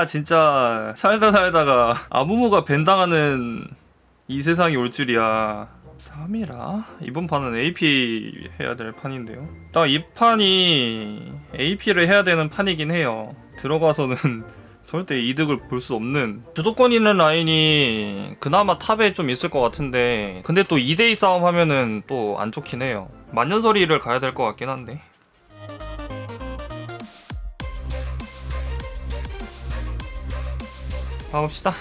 아, 진짜 살다 살다가 아무무가 벤당하는 이 세상이 올 줄이야. 3이라? 이번 판은 AP 해야 될 판인데요. 딱 이 판이 AP를 해야 되는 판이긴 해요. 들어가서는 절대 이득을 볼 수 없는 주도권 있는 라인이 그나마 탑에 좀 있을 것 같은데 근데 또 2대2 싸움 하면은 또 안 좋긴 해요. 만년설이를 가야 될 것 같긴 한데 가봅시다.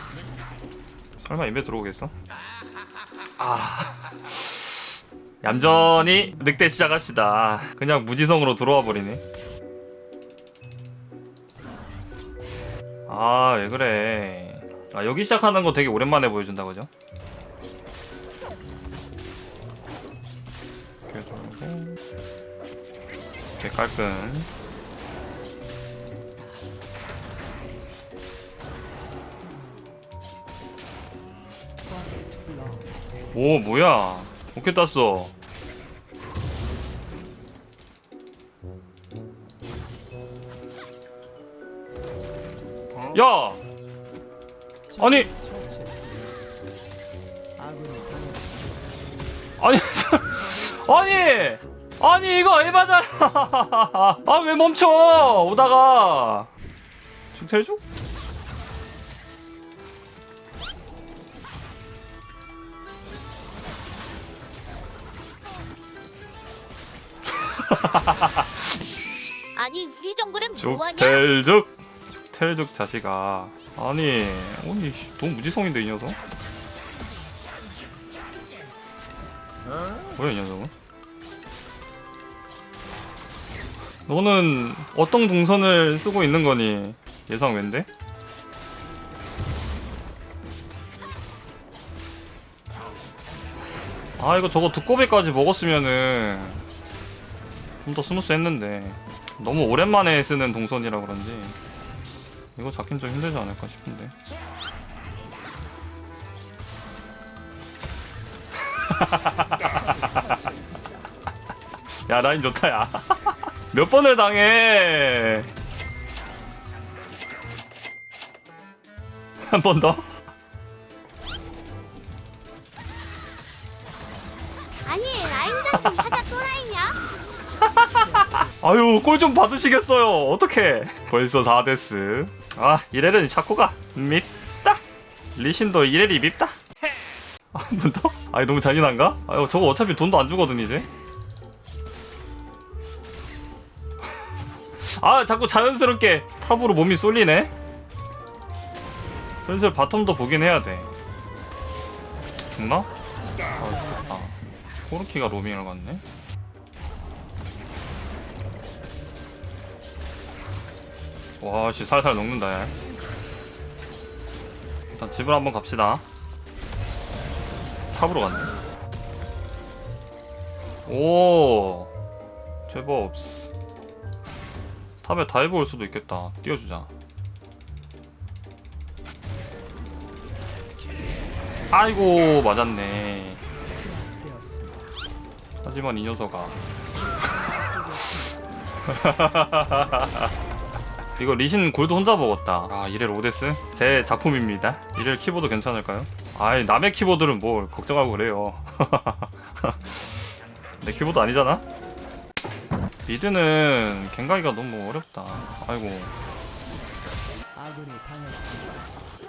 설마 인베 들어오겠어? 아. 얌전히 늑대 시작합시다. 그냥 무지성으로 들어와 버리네. 아 왜 그래? 아 여기 시작하는 거 되게 오랜만에 보여준다 그죠? 이렇게 깔끔 오 뭐야? 어떻게 땄어. 야! 아니! 아니 아니! 아니 이거 에바잖아? 아 왜 멈춰? 오다가. 중퇴해줘? 아니 우리 정글은 뭐하냐? 죽텔죽. 죽텔죽 자식아. 아니 아니 씨, 너무 무지성인데 이 녀석? 뭐야 이 녀석은? 너는 어떤 동선을 쓰고 있는 거니? 예상 왠데? 아 이거 저거 두꺼비까지 먹었으면은 좀 더 스무스 했는데 너무 오랜만에 쓰는 동선이라 그런지 이거 잡긴 좀 힘들지 않을까 싶은데 야 라인 좋다 야 몇 번을 당해 한 번 더? 아니 라인전 좀 하자? 아유 꼴 좀 받으시겠어요. 어떡해. 벌써 4데스. 아 이래는 차코가 밉다. 리신도 이래리 밉다. 한 번 더? 아니 너무 잔인한가? 아유 저거 어차피 돈도 안 주거든 이제. 아 자꾸 자연스럽게 탑으로 몸이 쏠리네. 슬슬 바텀도 보긴 해야 돼. 죽나? 아 죽겠다. 코르키가 로밍을 갔네 와씨 살살 녹는다 야. 일단 집을 한번 갑시다. 탑으로 갔네. 오 제법스 탑에 다이브 올 수도 있겠다. 띄워주자. 아이고 맞았네. 하지만 이 녀석아 이거 리신 골드 혼자 먹었다. 아, 이렐 오데스? 제 작품입니다. 이렐 키보드 괜찮을까요? 아이, 남의 키보드는 뭘 걱정하고 그래요. 내 키보드 아니잖아? 미드는 갱가기가 너무 어렵다. 아이고.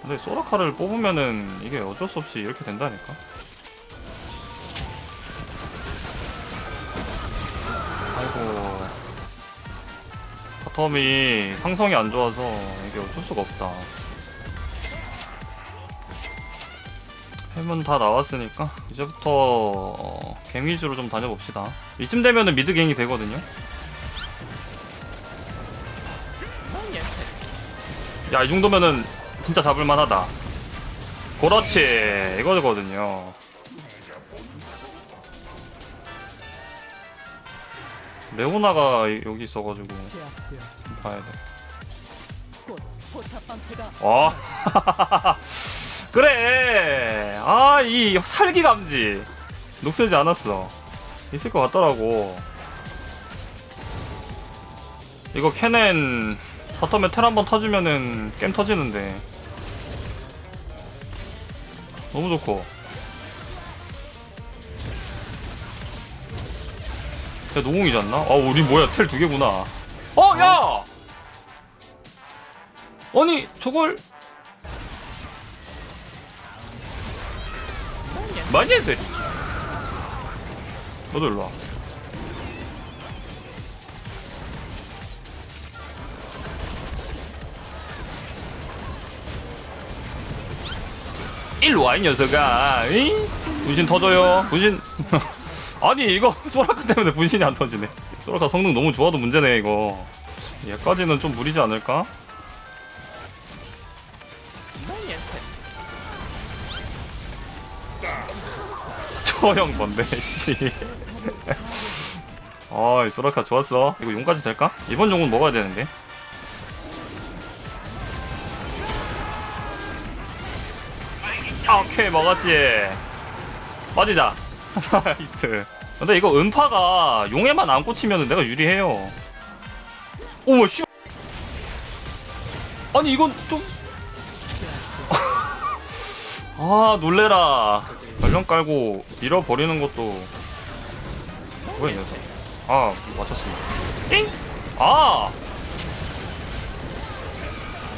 근데 소라카를 뽑으면은 이게 어쩔 수 없이 이렇게 된다니까? 아이고. 바텀이 상성이 안 좋아서 이게 어쩔 수가 없다. 햄은 다 나왔으니까 이제부터 어, 갱 위주로 좀 다녀봅시다. 이쯤 되면은 미드 갱이 되거든요. 야 이 정도면은 진짜 잡을만하다. 그렇지 이거거든요. 레오나가 여기 있어가지고 봐야 돼. 와. 그래. 아, 이 살기 감지. 녹슬지 않았어. 있을 것 같더라고. 이거 캐넨 바텀에 텔 한번 타주면은 게임 터지는데 너무 좋고 야 노공이지 않나? 아 우리 뭐야 텔 두 개구나. 어 야! 아니 저걸. 많이 돼. 너도 일로 와. 일로 와 이 녀석아. 이? 분신 터져요. 분신 아니 이거 소라카 때문에 분신이 안 터지네. 소라카 성능 너무 좋아도 문제네 이거. 얘까지는 좀 무리지 않을까? 초형 뭔데 씨. 어이 소라카 좋았어. 이거 용까지 될까? 이번 용은 먹어야 되는데. 아, 오케이 먹었지. 빠지자 나이스. 근데 이거 음파가 용에만 안 꽂히면 내가 유리해요. 오머 씨. 아니 이건 좀. 아 놀래라. 전령 깔고 밀어버리는 것도. 뭐야 이 녀석. 아 맞췄습니다. 띵! 아!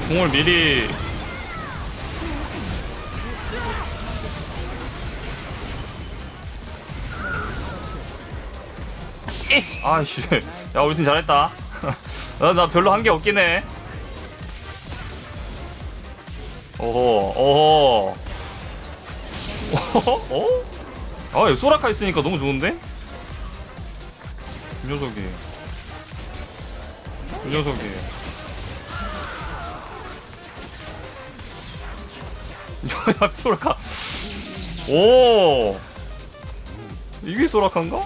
공을 미리 이! 아이씨 야 우리 팀 잘했다 나, 나 별로 한 게 없긴 해 오호 오호 오호 어? 아 소라카 있으니까 너무 좋은데? 이 녀석이 이 녀석이 야 소라카 오 이게 소라카인가?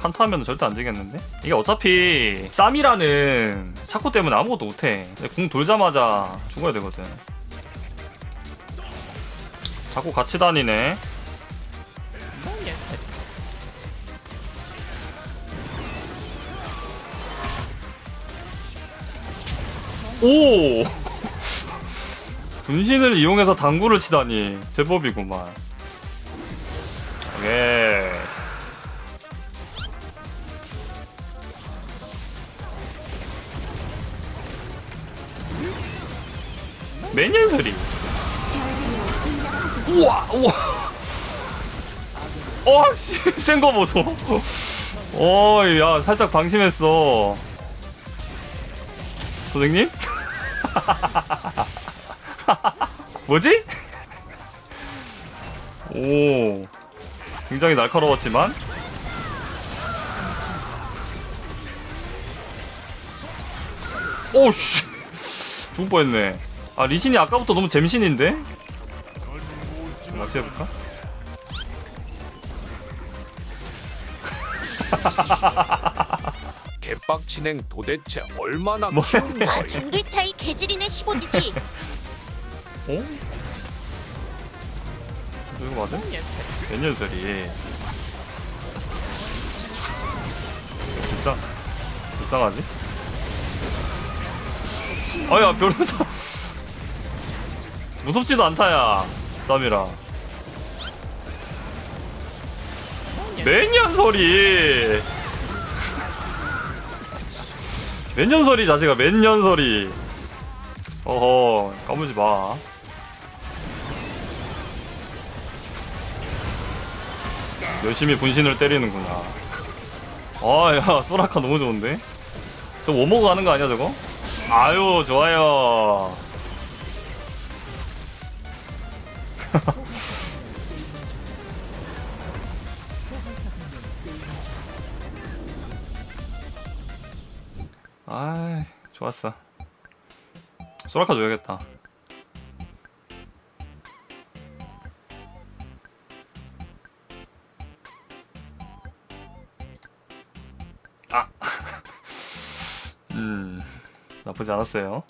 한타하면 절대 안 되겠는데? 이게 어차피 쌈이라는 차코 때문에 아무것도 못해. 궁 돌자마자 죽어야 되거든. 자꾸 같이 다니네. 오! 분신을 이용해서 당구를 치다니. 제법이구만. 오 매년 소리 우와 우와. 어씨 센거 보소. 어 야 살짝 방심했어. 선생님? 뭐지? 오 굉장히 날카로웠지만. 오씨. 죽을 뻔했네 아 리신이 아까부터 너무 잼신인데 낚시해볼까? 개빡 진행 도대체 얼마나 뭐야? 키운 거야? 아 정글 차이 개질이네 15지지. 어? 이거 맞아? 몇 년설이 불쌍 불쌍하지? 아야 변호사 무섭지도 않다야 쌈이라. 몇년설이. 몇년설이 자식아. 몇년설이. 어허 까무지 마. 열심히 분신을 때리는구나. 아야 소라카 너무 좋은데? 저 워머그 하는 거 아니야 저거? 아유 좋아요 아이 좋았어. 소라카 줘야겠다. 음 나쁘지 않았어요